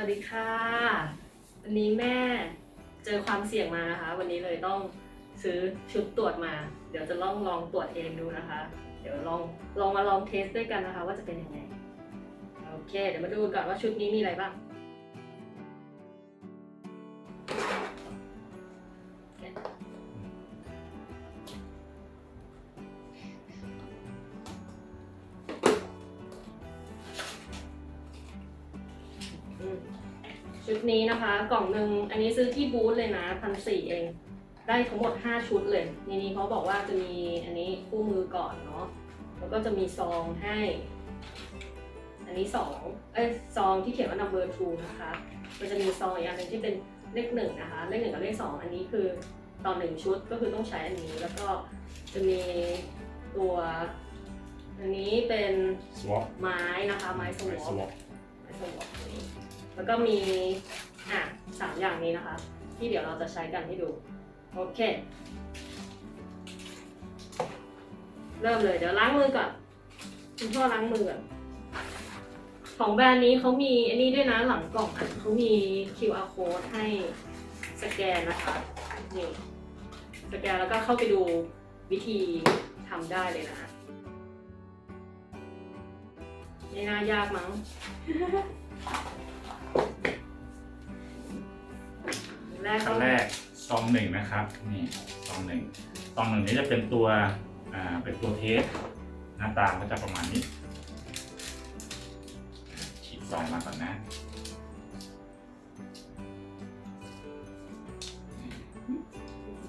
วัสดีค่ะ วันนี้แม่เจอความเสี่ยงมานะคะ วันนี้เลยต้องซื้อชุดตรวจมา เดี๋ยวจะลองลองตรวจเองดูนะคะ เดี๋ยวลองลองมาลองเทสด้วยกันนะคะ ว่าจะเป็นยังไง โอเค เดี๋ยวมาดูก่อนว่าชุดนี้มีอะไรบ้าง ดนี้นะคะ กล่องหนึ่งอันนี้ซื้อที่บูธเลยนะพันสี่เอง ได้ทั้งหมด 5 ชุดเลยในนี้เขาบอกว่าจะมีอันนี้คู่มือก่อนเนาะแล้วก็จะมีซองให้ อันนี้สองเอ้ยซองที่เขียนว่า number two นะคะมันจะมีซองอีกอันหนึงที่เป็นเลขหนึ่งนะคะ เลขหนึ่งกับเลขสองอันนี้คือต่อหนึ่งชุดก็คือต้องใช้อันนี้แล้วก็จะมีตัวอันนี้เป็น swap ไม้นะคะ ไม้สวไม้อป swap แล้วก็มีอะสามอย่างนี้นะคะ ที่เดี๋ยวเราจะใช้กันให้ดู โอเค เริ่มเลยเดี๋ยวล้างมือก่อนคุณพ่อล้างมือก่อนของแบรนด์นี้เขามีอันนี้ด้วยนะหลังกล่องอะเขามี QR code ให้สแกนนะคะนี่สแกนแล้วก็เข้าไปดูวิธีทำได้เลยนะไม่น่ายากมั้ง แรกขั้ก็นแรกซองหนึ่งนะครับนี่ซองหนึ่งซองหนึ่งนี้จะเป็นตัวอ่าเป็นตัวเทสหน้าตาก็จะประมาณนี้ฉีดซองมาก่อนนะ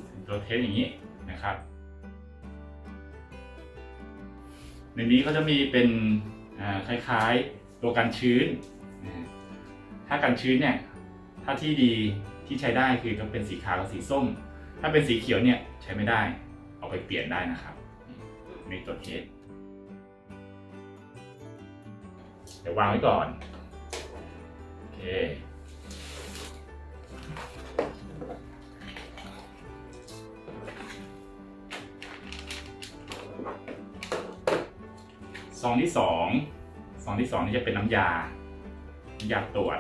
เป็นตัวเทสอย่างนี้นะครับ ในนี้ก็จะมีเป็นอ่าคล้ายๆตัวกันชื้นนะฮะถ้ากันชื้นเนี่ย ถ้าที่ดี ที่ใช้ได้คือจะเป็นสีขาวกับสีส้ม ถ้าเป็นสีเขียวเนี่ยใช้ไม่ได้ เอาไปเปลี่ยนได้นะครับในตัวเทสเดี๋ยววางไว้ก่อน โอเค ซองที่สองซองที่สองนี่จะเป็นน้ำยา น้ำยาตรวจ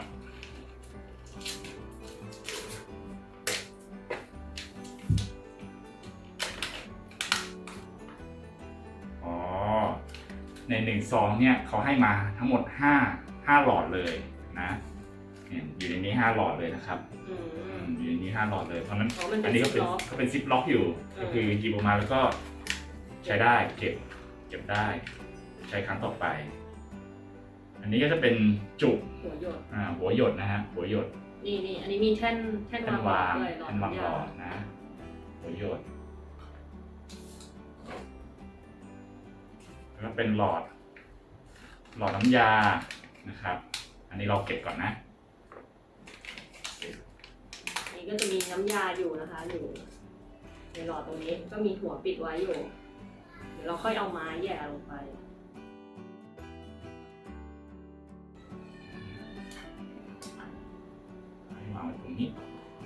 ในหนึ่งซองเนี่ยเขาให้มาทั้งหมดห้าห้าหลอดเลยนะเนี่ยอยู่ในนี้ห้าหลอดเลยนะครับอือืมม อยู่ในนี้ห้าหลอดเลยเพราะฉะนั้นอ๋อมันเป็นอันนี้ก็เป็น ziplock ก็เป็นซิปล็อกอยู่อืมก็คือหยิบออกมาแล้วก็ใช้ได้เก็บเก็บได้ ใช้ครั้งต่อไป อันนี้ก็จะเป็นจุกหัวหยดอ่าหัวหยดนะฮะหัวหยด นี่นี่อันนี้มีแท่นแท่นแท่นวาวางงด้วยหลอดแท่นวางหลน้ำยาอดนะหัวหยด ก็เป็นหลอด หลอดน้ำยานะครับ อันนี้เราเก็บก่อนนะ อันนี้ก็จะมีน้ำยาอยู่นะคะอยู่ในหลอดตรงนี้ก็มีหัวปิดไว้อยู่ เดี๋ยวเราค่อยเอาไม้แหย่ลงไป ให้วางไว้ตรงนี้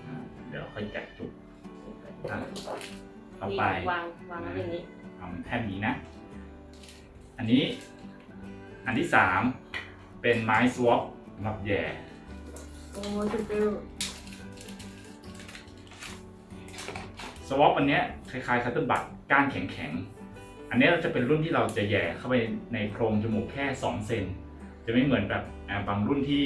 อ่าเดี๋ยวค่อยแกะจุกอะต่อนี่ไปวางวางไว้อย่างนี้ เอาแท่นนี้นะ อันนี้อันที่สามเป็นไม้สวอปสำหรับแย่โอ้จุดเร็วสวอปอันเนี้ยคล้ายๆคัตเตอร์บัตก้านแข็งๆ อันเนี้ยเราจะเป็นรุ่นที่เราจะแย่เข้าไปในโพรงจมูกแค่ 2 เซน จะไม่เหมือนแบบอ่าบางรุ่นที่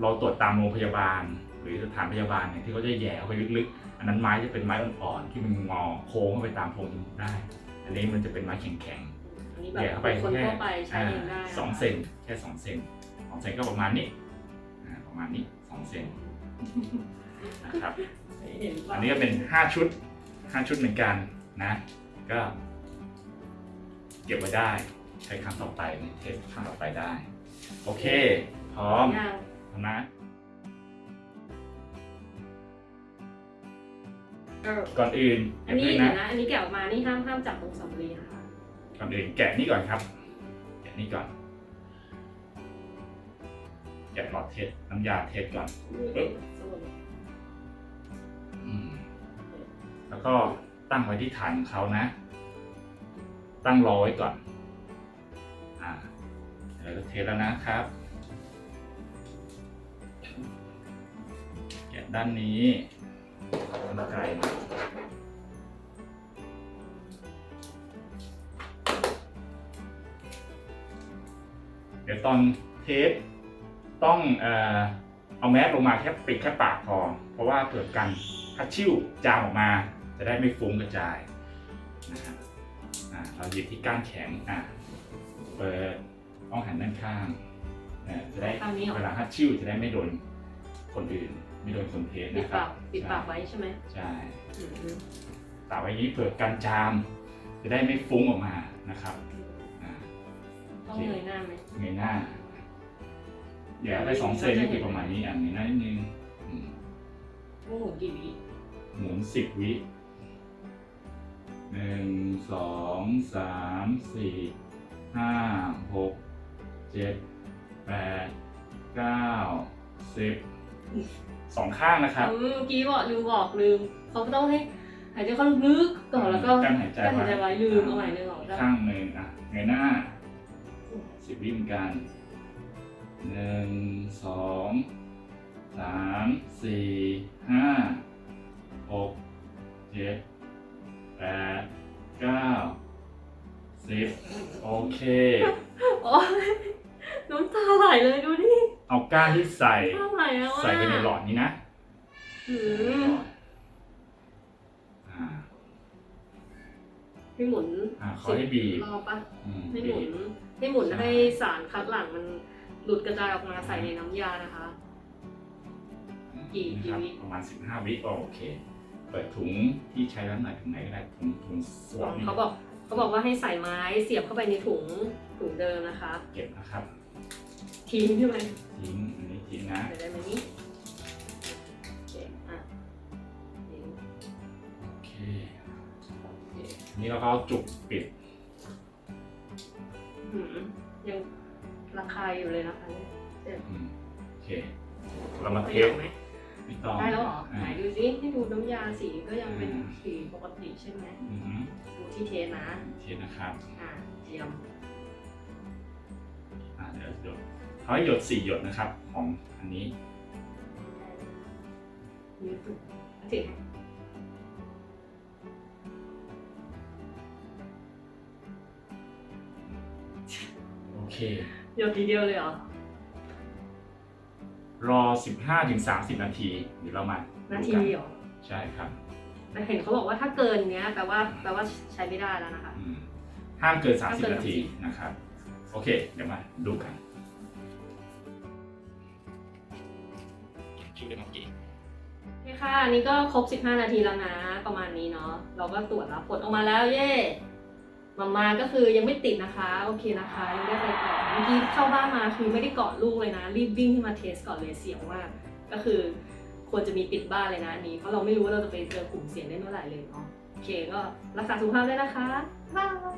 เราตรวจตามโรงพยาบาล หรือสถานพยาบาลเนี่ยที่เขาจะแย่เข้าไปลึกๆ อันนั้นไม้จะเป็นไม้อ่อนๆ ที่มันงอโค้งเข้าไปตามโพรงจมูกได้ อันนี้มันจะเป็นไม้แข็งๆ อันนี้แบแย่บเข้าไปคนแค่ทั่วไปใช้เองได้ะสองเซนแค่สองเซนสองเซนก็ประมาณนี้อ่าประมาณนี้สองเซนนะครับ เห็นปะอันนี้ก็เป็นห้าชุดห้าชุดเหมือนกันนะ ก็เก็บไว้ได้ใช้ครั้งต่อไปในเทสครั้งต่อไปได้ โอเค พร้อมยัง พร้อมนะ เออ ก่อนอื่นอันนี้ย่าเดี๋เพิ่ยงวนะ อันนี้แกะออกมา นี่ห้ามห้ามจับตรงสำลีนะคะ ก่อนอื่นแกะนี่ก่อนครับ แกะนี่ก่อน แกะหลอดเทสน้ำยาเทสก่อนปึ๊บอืมแล้วก็ตั้งไว้ที่ฐานของเขานะ ตั้งรอไว้ก่อน อ่าเดี๋ยวเราจะเทสแล้วนะครับด้านนี้กันไกล เดี๋ยวตอนเทสต้องเอ่อเอาแมสลงมาแค่ปิดแค่ปากพอ เพราะว่าเกิดการฮัดชิ่วจามออกมา จะได้ไม่ฟุ้งกระจายนะครับอ่าเราหยิบที่ก้านแข็งอะเปิดต้องหันด้านข้างเนี่ยจะได้ข้างนี้เหรอเวลาฮัดชิ่วจะได้ไม่โดนคนอื่น ไม่โดนคนเทสปิดนะครัปาบกปิดปากไว้ใช่ไหมใช่อืมตากไว้อย่างนี้เผื่อการจาม จะได้ไม่ฟุ้งออกมานะครับอ่า ต้องเงยหน้าไหมเงยหน้าเดี๋ยวได้สองเซนนี่คือประมาณนี้อะเงยหน้านิดนึงอืมต้องหมุนกี่วิหมุนสิบวิหนึ่งสองสามสี่ห้าหกเจ็ดแปดเก้าสิบสองข้างนะครับอืมเมื่อกี้บอกลืมบอกลืม เขาต้องให้หายใจเข้าลึกๆก่อนแล้วก็กั้นหายใจกั้นหายใจไว้ไว้ลืมเอาใหม่หนึ่งออกอีกได้ ข้างหนึ่งอะเงยหน้าสิ บวิเหมือนกันหนึ่งสองสามสี่ห้าหกเจ็ดแปดเก้าสิบโอเค โอ้ยน้ำตาไหลเลยดูดิเอาก้านที่ใส่ น้ำตาไหลแล้วอะใส่ไปในหลอดนี้นะอืมอ่าให้หมุนอ่าขอให้บีบรอบปะอืมให้หมุน ให้หมุนให้สารคัดหลั่งมันหลุดกระจายออกมาใส่ในน้ำยานะคะ กี่กี่นะครับวิประมาณ 15 วิก็โอเค เปิดถุงที่ใช้แล้วไหนถุงไหนก็ได้ถุงถุงสวมนี่เขาบอกเขาบอกว่าให้ใส่ไม้เสียบเข้าไปในถุงถุงเดิมนะคะ เก็บนะครับ ทิ้งใช่ไหมทิ้งอันนี้ทิ้งนะเดี๋ยวได้ไหมนี่โอเคอะทิ้งโอเคโอเคอันนี้เราก็เอาจุกปิดหืม ยังราคายอยู่เลยนะคะเนี่ยเจ็บอืมโอเค เรามาไม่เทได้สไหมไม่ต้องได้แล้วเหรออ่าไหนดูสิให้ดูน้ำยาสีก็ยังเป็นอืมสีปกติใช่ไหมอือหือดูที่เทสนะ เทสนะครับอ่าเทียมอ่าเดี๋ยวหยดเขาให้หยดสี่หยดนะครับ ของอันนี้นิ้วตุ่มถึงโอ เค หยดทีเดียวเลยเหรอ รอ 15-30ถึง30 นาทีเดี๋ยวเรามานานาทีเหรอใช่ครับแต่เห็นเขาบอกว่าถ้าเกินเนี้ยแปลว่าแปลว่าใช้ไม่ได้แล้วนะคะ อืมห้ามเกิน ห้ามเกิน30 นาทีนะครับ โอเค เดี๋ยวมาดูกันคิวได้เมื่อกี้โอเคค่ะอันนี้ก็ครบ 15 นาทีแล้วนะ ประมาณนี้เนาะ เราก็ตรวจแล้วผลออกมาแล้วเย่ มามาก็คือยังไม่ติดนะคะ โอเคนะคะยังได้ไปต่อเมื่อกี้เข้าบ้านมาคือไม่ได้เกาะลูกเลยนะ รีบวิ่งขึ้นมาเทสก่อนเลยเสียงมาก ก็คือควรจะมีปิดบ้านเลยนะอันนี้ เพราะเราไม่รู้ว่าเราจะไปเจอกลุ่มเสี่ยงได้เมื่อไหร่เลยเนาะโอเคก็รักษาสุขภาพด้วยนะคะ บ๊ายบาย